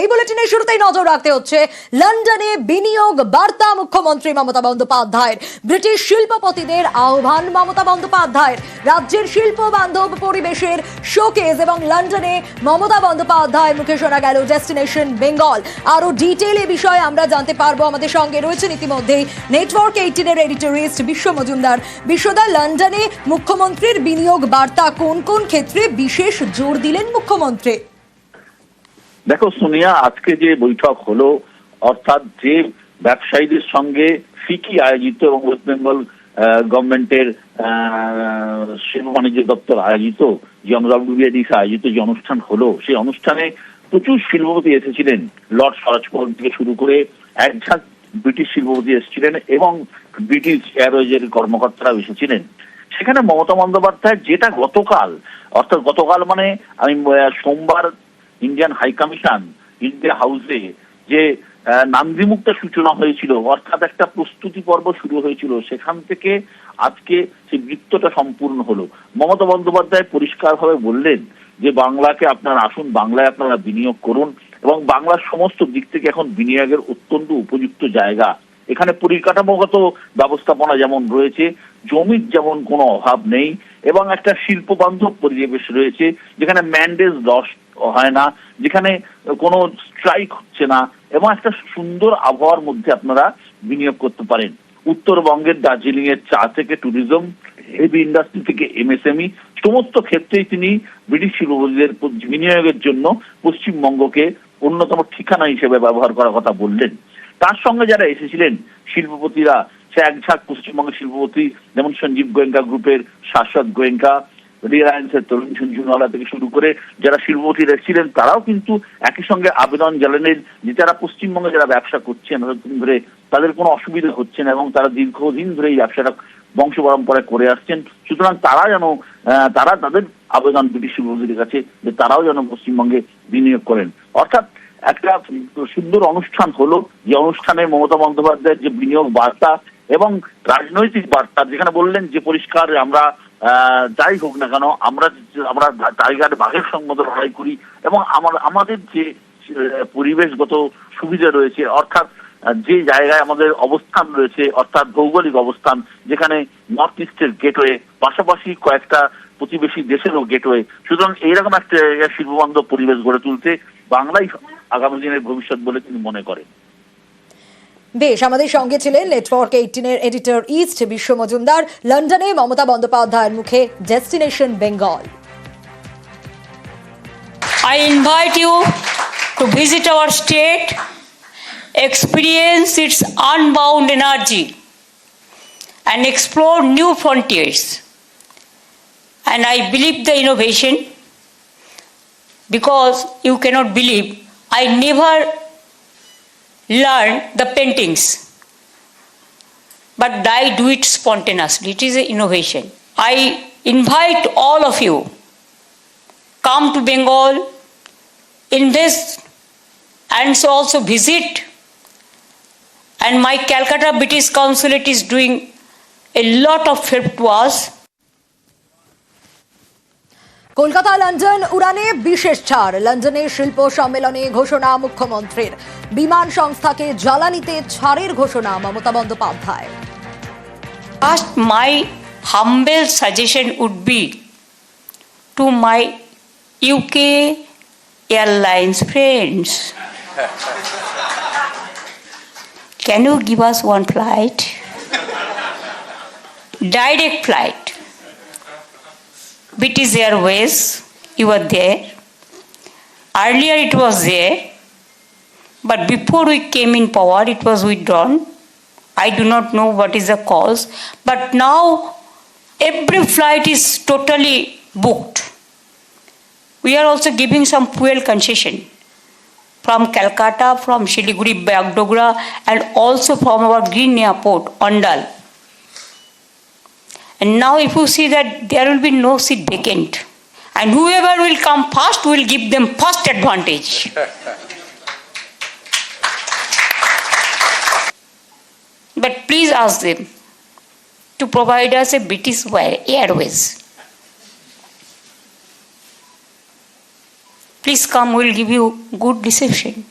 এই বুলেটিনের শুরুতেই নজর রাখতে হচ্ছে লন্ডনে বিনিয়োগ বার্তা মুখ্যমন্ত্রী মমতা বন্দ্যোপাধ্যায়ের। ব্রিটিশ শিল্পপতিদের আহ্বান মমতা বন্দ্যোপাধ্যায়ের। রাজ্যের শিল্প বান্ধব পরিবেশের শোকেজ এবং লন্ডনে মমতা বন্দ্যোপাধ্যায় মুখে শোনা গেল ডেস্টিনেশন বেঙ্গল। আরও ডিটেল এ বিষয়ে আমরা জানতে পারব। আমাদের সঙ্গে রয়েছেন ইতিমধ্যেই নেটওয়ার্ক এইটিনের এডিটরিস্ট বিশ্ব মজুমদার। বিশ্বদা, লন্ডনে মুখ্যমন্ত্রীর বিনিয়োগ বার্তা কোন কোন ক্ষেত্রে বিশেষ জোর দিলেন মুখ্যমন্ত্রী? দেখো সোনিয়া আজকে যে বৈঠক হলো, অর্থাৎ যে ব্যবসায়ীদের সঙ্গে ফিকি আয়োজিত এবং ওয়েস্ট বেঙ্গল গভর্নমেন্টের শিল্প বাণিজ্য দপ্তর আয়োজিত, যে ডব্লিউবিআইডিসি আয়োজিত যে অনুষ্ঠান হলো, সেই অনুষ্ঠানে প্রচুর শিল্পপতি এসেছিলেন। লর্ড স্বরাজপল থেকে শুরু করে এক ঝাঁক ব্রিটিশ শিল্পপতি এসেছিলেন এবং ব্রিটিশ এয়ারওয়েজের কর্মকর্তারাও এসেছিলেন। সেখানে মমতা বন্দ্যোপাধ্যায় যেটা গতকাল, অর্থাৎ গতকাল মানে আমি সোমবার ইন্ডিয়ান হাই কমিশন ইন্ডিয়া হাউসে যে নান্দিমুক্ত সূচনা হয়েছিল, অর্থাৎ একটা প্রস্তুতি পর্ব শুরু হয়েছিল, সেখান থেকে আজকে সেই বৃত্তটা সম্পূর্ণ হলো। মমতা বন্দ্যোপাধ্যায় পরিষ্কারভাবে বললেন যে, বাংলাকে আপনারা আসুন, বাংলায় আপনারা বিনিয়োগ করুন, এবং বাংলার সমস্ত দিক থেকে এখন বিনিয়োগের অত্যন্ত উপযুক্ত জায়গা। এখানে পরিকাঠামোগত ব্যবস্থাপনা যেমন রয়েছে, জমির যেমন কোনো অভাব নেই, এবং একটা শিল্প বান্ধব পরিবেশ রয়েছে, যেখানে ম্যান্ডেজ লস হয় না, যেখানে কোনো স্ট্রাইক হচ্ছে না এবং একটা সুন্দর আবহাওয়ার মধ্যে আপনারা বিনিয়োগ করতে পারেন। উত্তরবঙ্গের দার্জিলিং এর চা থেকে ট্যুরিজম হেভি ইন্ডাস্ট্রি থেকে এমএসএমই সমস্ত ক্ষেত্রেই তিনি ব্রিটিশ শিল্পপতিদের বিনিয়োগের জন্য পশ্চিমবঙ্গকে অন্যতম ঠিকানা হিসেবে ব্যবহার করার কথা বললেন। তার সঙ্গে যারা এসেছিলেন, শিল্পপতিরা, সে এক ঝাঁক পশ্চিমবঙ্গের শিল্পপতি, যেমন সঞ্জীব গোয়েঙ্কা গ্রুপের শাশ্বত গোয়েঙ্কা রিলায়েন্সের তরুণ ঝুনঝুনওয়ালা থেকে শুরু করে যারা শিল্পপতিরা এসেছিলেন, তারাও কিন্তু একই সঙ্গে আবেদন জানালেন যে যারা পশ্চিমবঙ্গে যারা ব্যবসা করছেন অনেকদিন ধরে তাদের কোনো অসুবিধা হচ্ছে না এবং তারা দীর্ঘদিন ধরে এই ব্যবসাটা বংশ পরম্পরায় করে আসছেন। সুতরাং তারা যেন তারা তাদের আবেদন ব্রিটিশ শিল্পপতিদের কাছে যে তারাও যেন পশ্চিমবঙ্গে বিনিয়োগ করেন। অর্থাৎ একটা সুন্দর অনুষ্ঠান হলো যে অনুষ্ঠানে মমতা বন্দ্যোপাধ্যায়ের যে বিনিয়োগ বার্তা এবং রাজনৈতিক বার্তা, যেখানে বললেন যে পরিষ্কার আমরা যাই হোক না কেন, আমরা আমরা টাইগার বাঘের মতো লড়াই করি এবং আমার, আমাদের যে পরিবেশগত সুবিধা রয়েছে, অর্থাৎ যে জায়গায় আমাদের অবস্থান রয়েছে, অর্থাৎ ভৌগোলিক অবস্থান, যেখানে নর্থ ইস্টের গেটওয়ে পাশাপাশি কয়েকটা প্রতিবেশী দেশেরও গেটওয়ে সুতরাং এইরকম একটা শিল্পবান্ধব পরিবেশ গড়ে তুলতে বাংলাই আগামী দিনের ভবিষ্যৎ বলে তিনি মনে করেন। বেশ আমাদের সঙ্গে ছিলেন নেটওয়ার্ক এইটিনের এডিটর ইস্ট বিশ্ব মজুমদার লন্ডনে মমতা বন্দ্যোপাধ্যায়ের মুখে destination Bengal I invite you to visit our state, experience its unbound energy, and explore new frontiers. And I believe the innovation because you cannot believe I never learned the paintings, but I do it spontaneously. It is an innovation. I invite all of you come to Bengal, invest, and so also visit. And my Calcutta British Consulate is doing a lot of help to us. Kolkata London উড়ানে বিশেষ ছাড়। লন্ডনে শিল্প সম্মেলনে ঘোষণা মুখ্যমন্ত্রীর। বিমান সংস্থাকে জ্বালানিতে ছাড়ের ঘোষণা Mamata Bandyopadhyay first my humble suggestion would be to my UK airlines friends can you give us one flight direct flight British Airways, you were there. Earlier it was there, but before we came in power, it was withdrawn. I do not know what is the cause, but now every flight is totally booked. We are also giving some fuel concession from Calcutta, from Shiliguri, Bagdogra, and also from our green airport, Ondal. And now, if you see that there will be no seat vacant, and whoever will come first will give them first advantage. but please ask them to provide us a British Airways. Please come, we'll give you good reception.